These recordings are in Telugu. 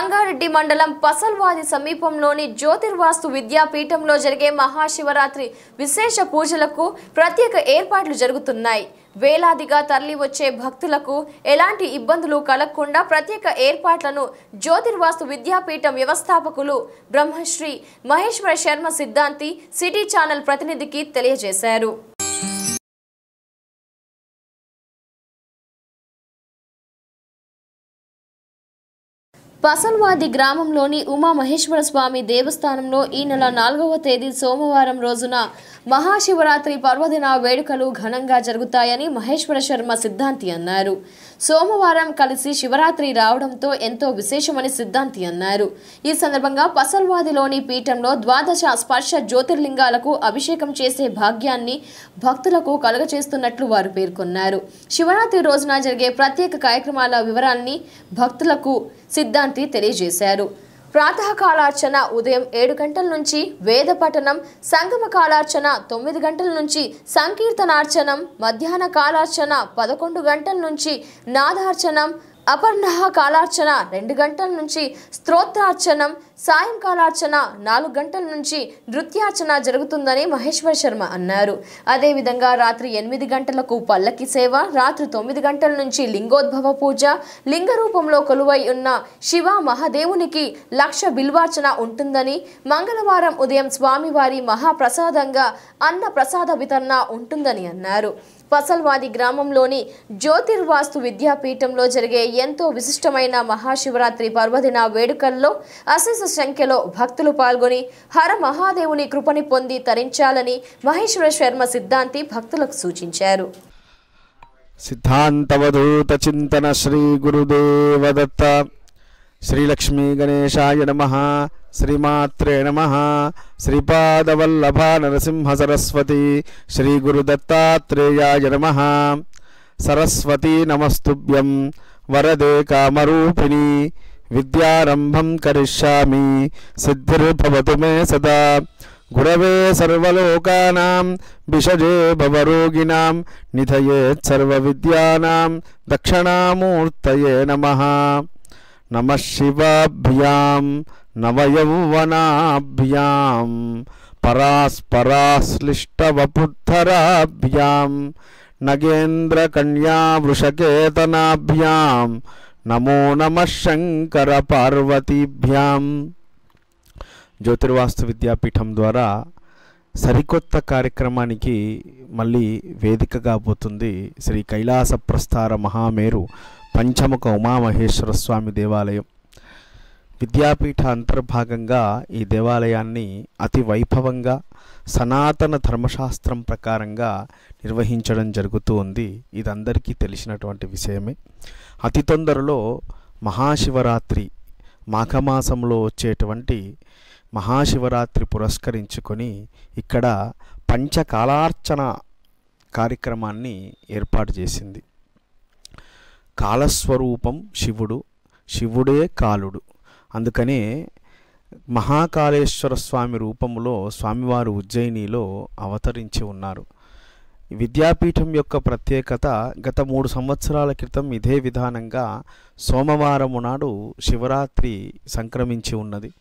రంగారెడ్డి మండలం పసల్వాది సమీపంలోని జ్యోతిర్వాస్తు విద్యాపీఠంలో జరిగే మహాశివరాత్రి విశేష పూజలకు ప్రత్యేక ఏర్పాట్లు జరుగుతున్నాయి. వేలాదిగా తరలి వచ్చే భక్తులకు ఎలాంటి ఇబ్బందులు కలగకుండా ప్రత్యేక ఏర్పాట్లను జ్యోతిర్వాస్తు విద్యాపీఠం వ్యవస్థాపకులు బ్రహ్మశ్రీ మహేశ్వర శర్మ సిద్ధాంతి సిటీ ఛానల్ ప్రతినిధికి తెలియజేశారు. పసల్వాది గ్రామంలోని ఉమా మహేశ్వర స్వామి దేవస్థానంలో ఈ నెల నాలుగవ తేదీ సోమవారం రోజున మహాశివరాత్రి పర్వదిన వేడుకలు ఘనంగా జరుగుతాయని మహేశ్వర శర్మ సిద్ధాంతి అన్నారు. సోమవారం కలిసి శివరాత్రి రావడంతో ఎంతో విశేషమని సిద్ధాంతి అన్నారు. ఈ సందర్భంగా పసల్వాదిలోని పీఠంలో ద్వాదశ స్పర్శ జ్యోతిర్లింగాలకు అభిషేకం చేసే భాగ్యాన్ని భక్తులకు కలుగచేస్తున్నట్లు వారు పేర్కొన్నారు. శివరాత్రి రోజున జరిగే ప్రత్యేక కార్యక్రమాల వివరాల్ని భక్తులకు సిద్ధాంతి తెలియజేశారు. ప్రాతకాలార్చన ఉదయం ఏడు గంటల నుంచి వేద పఠనం సంగమ కాలార్చన తొమ్మిది గంటల నుంచి సంకీర్తనార్చనం మధ్యాహ్న కాలార్చన పదకొండు గంటల నుంచి నాదార్చనం అపర్ణహ కాలార్చన రెండు గంటల నుంచి స్తోత్రార్చనం సాయంకాలార్చన నాలుగు గంటల నుంచి నృత్యార్చన జరుగుతుందని మహేశ్వర్ శర్మ అన్నారు. అదేవిధంగా రాత్రి ఎనిమిది గంటలకు పల్లకి సేవ రాత్రి తొమ్మిది గంటల నుంచి లింగోద్భవ పూజ లింగ రూపంలో కొలువై ఉన్న శివ మహాదేవునికి లక్ష బిల్వార్చన ఉంటుందని మంగళవారం ఉదయం స్వామివారి మహాప్రసాదంగా అన్న ప్రసాద వితరణ ఉంటుందని అన్నారు. పసల్వాది గ్రామంలోని జ్యోతిర్వాస్తు విద్యాపీఠంలో జరిగే ఎంతో విశిష్టమైన మహాశివరాత్రి పర్వదిన వేడుకల్లో అశేష సంఖ్యలో భక్తులు పాల్గొని హర మహాదేవుని కృపని పొంది తరించాలని మహేశ్వర శర్మ సిద్ధాంతి భక్తులకు సూచించారు. సిద్ధాంతవధూత చింతన శ్రీ గురుదేవదత్త श्रीलक्ष्मीगणेशाय नम, श्रीमात्रे नमः, श्रीपादवल्लभा नरसिंहसरस्वती श्रीगुरुदत्तात्रेयाय नम। सरस्वती नमस्तुभ्यं, वरदे कामरूपिणी, विद्यारम्भं करिष्यामि, सिद्धिर्भवतु मे सदा। गुरवे सर्वलोकानां, विषजे भवरोगिणां नमः शिवाभ्यां नवयौवनाभ्यां परास्पराश्लिष्टवपुद्धराभ्यां नगेन्द्रकन्यावृषकेतनाभ्यां नमो नमः शङ्करपार्वतीभ्यां। ज्योतिर्वास्तु विद्यापीठम द्वारा సరికొత్త కార్యక్రమానికి మళ్ళీ వేదిక కాబోతుంది శ్రీ కైలాస ప్రస్థార మహామేరు పంచముఖ ఉమామహేశ్వర స్వామి దేవాలయం. విద్యాపీఠ అంతర్భాగంగా ఈ దేవాలయాన్ని అతి వైభవంగా సనాతన ధర్మశాస్త్రం ప్రకారంగా నిర్వహించడం జరుగుతూ ఉంది. ఇది అందరికీ తెలిసినటువంటి విషయమే. అతి తొందరలో మహాశివరాత్రి మాఘమాసంలో వచ్చేటువంటి మహాశివరాత్రి పురస్కరించుకొని ఇక్కడ పంచకాలార్చన కార్యక్రమాన్ని ఏర్పాటు చేసింది. కాలస్వరూపం శివుడు శివుడే కాలుడు. అందుకనే మహాకాళేశ్వర స్వామి రూపంలో స్వామివారు ఉజ్జయినిలో అవతరించి ఉన్నారు. విద్యాపీఠం యొక్క ప్రత్యేకత గత మూడు సంవత్సరాల క్రితం ఇదే విధానంగా సోమవారము నాడు శివరాత్రి సంక్రమించి ఉన్నది.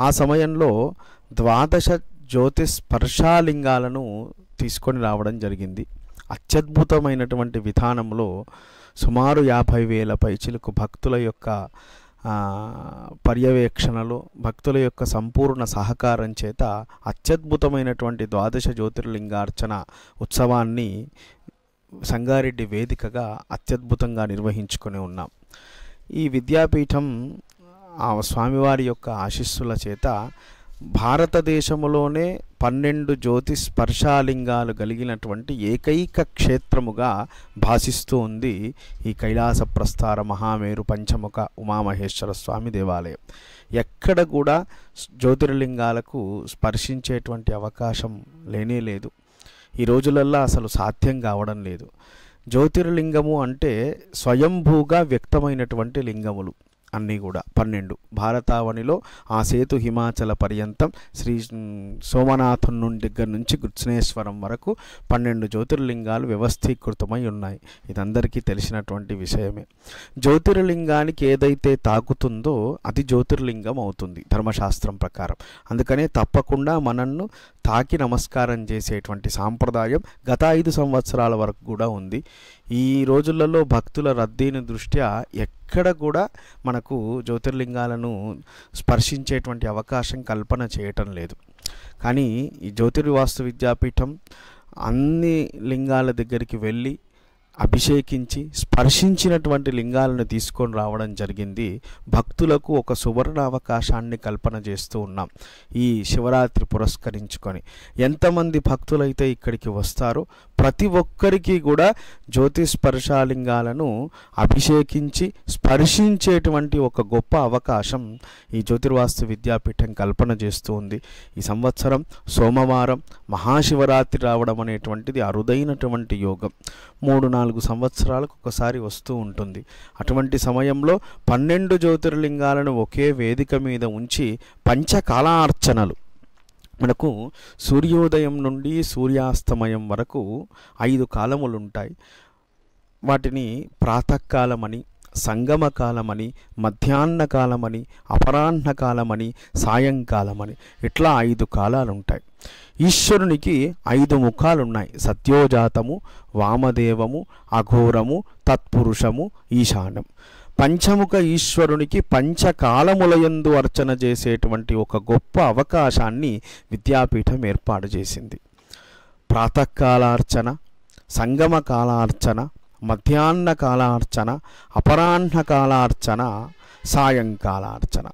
ఆ సమయంలో ద్వాదశ జ్యోతిస్పర్శాలింగాలను తీసుకొని రావడం జరిగింది. అత్యద్భుతమైనటువంటి విధానంలో సుమారు యాభై వేల పైచిలకు భక్తుల యొక్క పర్యవేక్షణలు పర్యవేక్షణలో భక్తుల యొక్క సంపూర్ణ సహకారం చేత అత్యద్భుతమైనటువంటి ద్వాదశ జ్యోతిర్లింగార్చన ఉత్సవాన్ని సంగారెడ్డి వేదికగా అత్యద్భుతంగా నిర్వహించుకొని ఉన్నాం. ఈ విద్యాపీఠం ఆ స్వామివారి యొక్క ఆశీస్సుల చేత భారతదేశంలోనే పన్నెండు జ్యోతి స్పర్శాలింగాలు కలిగినటువంటి ఏకైక క్షేత్రముగా భాసిస్తూ ఉంది ఈ కైలాస ప్రస్థార మహామేరు పంచముఖ ఉమామహేశ్వర స్వామి దేవాలయం. ఎక్కడ కూడా జ్యోతిర్లింగాలకు స్పర్శించేటువంటి అవకాశం లేనే లేదు. ఈ రోజులల్లో అసలు సాధ్యం కావడం లేదు. జ్యోతిర్లింగము అంటే స్వయంభూగా వ్యక్తమైనటువంటి లింగములు. అన్నీ కూడా. పన్నెండు. భారతావనిలో ఆ సేతు హిమాచల పర్యంతం శ్రీ సోమనాథం నుండి దగ్గర నుంచి కృష్ణేశ్వరం వరకు పన్నెండు జ్యోతిర్లింగాలు వ్యవస్థీకృతమై ఉన్నాయి. ఇదందరికీ తెలిసినటువంటి విషయమే. జ్యోతిర్లింగానికి ఏదైతే తాకుతుందో అది జ్యోతిర్లింగం అవుతుంది ధర్మశాస్త్రం ప్రకారం. అందుకనే తప్పకుండా మనల్ను తాకి నమస్కారం చేసేటువంటి సాంప్రదాయం గత ఐదు సంవత్సరాల వరకు కూడా ఉంది. ఈ రోజులలో భక్తుల రద్దీని దృష్ట్యా ఎక్కడ కూడా మనకు జ్యోతిర్లింగాలను స్పర్శించేటువంటి అవకాశం కల్పన చేయటం లేదు. కానీ ఈ జ్యోతిర్వాస్తు విద్యాపీఠం అన్ని లింగాల దగ్గరికి వెళ్ళి అభిషేకించి స్పర్శించినటువంటి లింగాలను తీసుకొని రావడం జరిగింది. భక్తులకు ఒక సువర్ణ అవకాశాన్ని కల్పన చేస్తూ ఉన్నాం ఈ శివరాత్రి పురస్కరించుకొని. ఎంతమంది భక్తులైతే ఇక్కడికి వస్తారో ప్రతి ఒక్కరికి కూడా జ్యోతిస్పర్శాలింగాలను అభిషేకించి స్పర్శించేటువంటి ఒక గొప్ప అవకాశం ఈ జ్యోతిర్వాస్తు విద్యాపీఠం కల్పన చేస్తూ ఉంది. ఈ సంవత్సరం సోమవారం మహాశివరాత్రి రావడం అనేటువంటిది అరుదైనటువంటి యోగం. మూడు నాలుగు నాలుగు సంవత్సరాలకు ఒకసారి వస్తూ ఉంటుంది. అటువంటి సమయంలో పన్నెండు జ్యోతిర్లింగాలను ఒకే వేదిక మీద ఉంచి పంచకాలార్చనలు. మనకు సూర్యోదయం నుండి సూర్యాస్తమయం వరకు ఐదు కాలములు ఉంటాయి వాటిని ప్రాతకాలమని సంగమ కాలమని మధ్యాహ్న కాలమని అపరాహ్న కాలమని సాయంకాలమని ఇట్లా ఐదు కాలాలు ఉంటాయి ఈశ్వరునికి ఐదు ముఖాలు ఉన్నాయి సత్యోజాతము వామదేవము అఘోరము తత్పురుషము ఈశానం. పంచముఖ ఈశ్వరునికి పంచకాలములయందు అర్చన చేసేటువంటి ఒక గొప్ప అవకాశాన్ని విద్యాపీఠం ఏర్పాటు చేసింది. ప్రాతకాలార్చన సంగమ కాలార్చన మధ్యాహ్న కాలార్చన అపరాహ్న కాలార్చన సాయంకాలార్చన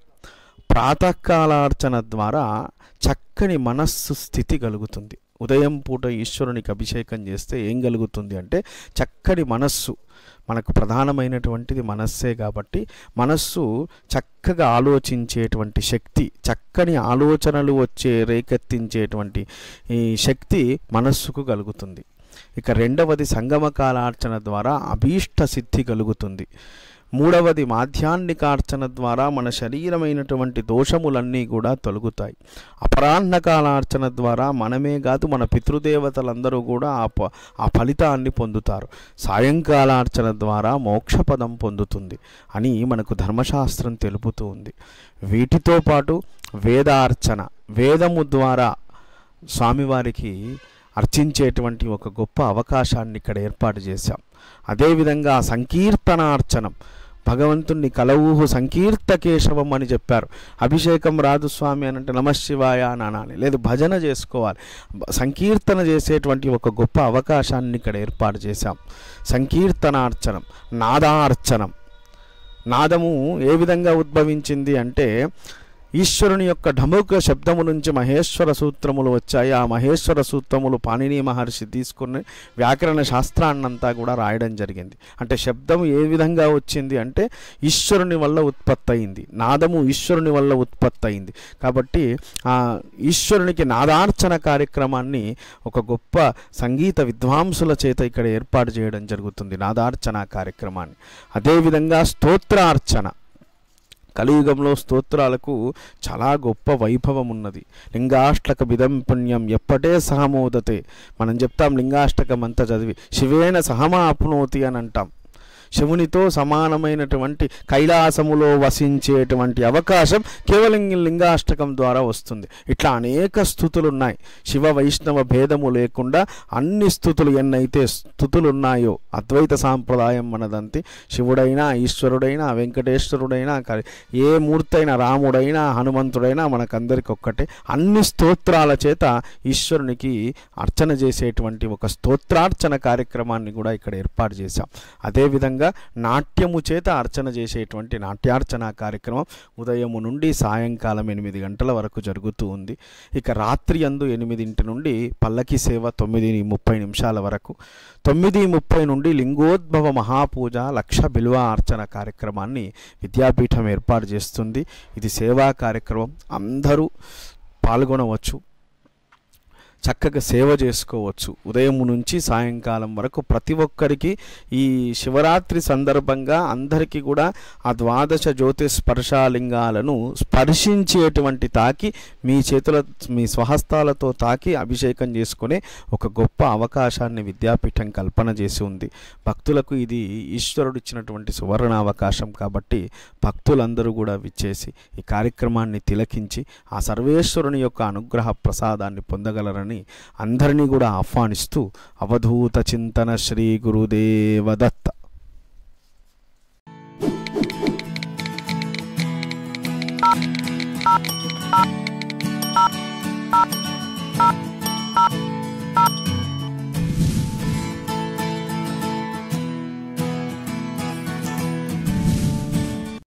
ప్రాతకాలార్చన ద్వారా చక్కని మనస్సు స్థితి కలుగుతుంది. ఉదయం పూట ఈశ్వరునికి అభిషేకం చేస్తే ఏం కలుగుతుంది అంటే చక్కని మనస్సు. మనకు ప్రధానమైనటువంటిది మనస్సే కాబట్టి మనస్సు చక్కగా ఆలోచించేటువంటి శక్తి చక్కని ఆలోచనలు వచ్చే రేకెత్తించేటువంటి ఈ శక్తి మనస్సుకు కలుగుతుంది. ఇక రెండవది సంగమ కాలార్చన ద్వారా అభీష్ట సిద్ధి కలుగుతుంది. మూడవది మాధ్యాన్నికార్చన ద్వారా మన శరీరమైనటువంటి దోషములన్నీ కూడా తొలగుతాయి. అపరాహ్నకాలార్చన ద్వారా మనమే కాదు మన పితృదేవతలందరూ కూడా ఆ ప ఆ ఫలితాన్ని పొందుతారు. సాయంకాలార్చన ద్వారా మోక్షపదం పొందుతుంది అని మనకు ధర్మశాస్త్రం తెలుపుతూ ఉంది. వీటితో పాటు వేదార్చన వేదము ద్వారా స్వామివారికి అర్చించేటువంటి ఒక గొప్ప అవకాశాన్ని ఇక్కడ ఏర్పాటు చేశాం. అదేవిధంగా సంకీర్తనార్చనం. భగవంతుణ్ణి కలవూహు సంకీర్త కేశవం అని చెప్పారు. అభిషేకం రాదు స్వామి అని అంటే నమశివాయ అని. అనాలి లేదు భజన చేసుకోవాలి. సంకీర్తన చేసేటువంటి ఒక గొప్ప అవకాశాన్ని ఇక్కడ ఏర్పాటు చేశాం. సంకీర్తనార్చనం నాదార్చనం. నాదము ఏ విధంగా ఉద్భవించింది అంటే ఈశ్వరుని యొక్క ఢముక శబ్దము నుంచి మహేశ్వర సూత్రములు వచ్చాయి. ఆ మహేశ్వర సూత్రములు పాణిని మహర్షి తీసుకుని వ్యాకరణ శాస్త్రాన్నంతా కూడా రాయడం జరిగింది. అంటే శబ్దం ఏ విధంగా వచ్చింది అంటే ఈశ్వరుని వల్ల ఉత్పత్తి అయింది నాదము ఈశ్వరుని వల్ల ఉత్పత్తి అయింది కాబట్టి ఆ ఈశ్వరునికి నాదార్చన కార్యక్రమాన్ని ఒక గొప్ప సంగీత విద్వాంసుల చేత ఇక్కడ ఏర్పాటు చేయడం జరుగుతుంది. నాదార్చన కార్యక్రమాన్ని. అదేవిధంగా స్తోత్రార్చన. కలియుగంలో స్తోత్రాలకు చాలా గొప్ప వైభవం ఉన్నది లింగాష్టక విధం పుణ్యం ఎప్పటే సహమోదతే. మనం చెప్తాం లింగాష్టకం అంతా చదివి శివేన సహమాప్నోతి అని అంటాం. శివునితో సమానమైనటువంటి కైలాసములో వసించేటువంటి అవకాశం కేవలం లింగాష్టకం ద్వారా వస్తుంది. ఇట్లా అనేక స్థుతులు ఉన్నాయి శివ వైష్ణవ భేదము లేకుండా అన్ని స్థుతులు ఎన్నైతే స్థుతులు ఉన్నాయో అద్వైత సాంప్రదాయం మనదంతే శివుడైనా ఈశ్వరుడైనా వెంకటేశ్వరుడైనా ఏ మూర్తైనా రాముడైనా హనుమంతుడైనా మనకందరికి ఒక్కటే అన్ని స్తోత్రాల చేత ఈశ్వరునికి అర్చన చేసేటువంటి ఒక స్తోత్రార్చన కార్యక్రమాన్ని కూడా ఇక్కడ ఏర్పాటు చేశాం. అదేవిధంగా నాట్యము చేత అర్చన చేసేటువంటి నాట్యార్చన కార్యక్రమం ఉదయము నుండి సాయంకాలం ఎనిమిది గంటల వరకు జరుగుతూ ఉంది. ఇక రాత్రి అందు ఎనిమిదింటి నుండి పల్లకి సేవ తొమ్మిది ముప్పై నిమిషాల వరకు. తొమ్మిది ముప్పై నుండి లింగోద్భవ మహాపూజ లక్ష బిల్వ అర్చన కార్యక్రమాన్ని విద్యాపీఠం ఏర్పాటు చేస్తుంది. ఇది సేవా కార్యక్రమం. అందరూ పాల్గొనవచ్చు. చక్కగా సేవ చేసుకోవచ్చు. ఉదయం నుంచి సాయంకాలం వరకు ప్రతి ఒక్కరికి ఈ శివరాత్రి సందర్భంగా అందరికీ కూడా ఆ ద్వాదశ జ్యోతి స్పర్శాలింగాలను స్పర్శించేటువంటి తాకి మీ చేతుల మీ స్వహస్తాలతో తాకి అభిషేకం చేసుకునే ఒక గొప్ప అవకాశాన్ని విద్యాపీఠం కల్పన చేసి ఉంది. భక్తులకు ఇది ఈశ్వరుడు ఇచ్చినటువంటి సువర్ణ అవకాశం కాబట్టి భక్తులందరూ కూడా విచ్చేసి ఈ కార్యక్రమాన్ని తిలకించి ఆ సర్వేశ్వరుని యొక్క అనుగ్రహ ప్రసాదాన్ని పొందగలరని అందరినీ కూడా ఆహ్వానిస్తూ అవధూత చింతన శ్రీ గురుదేవదత్త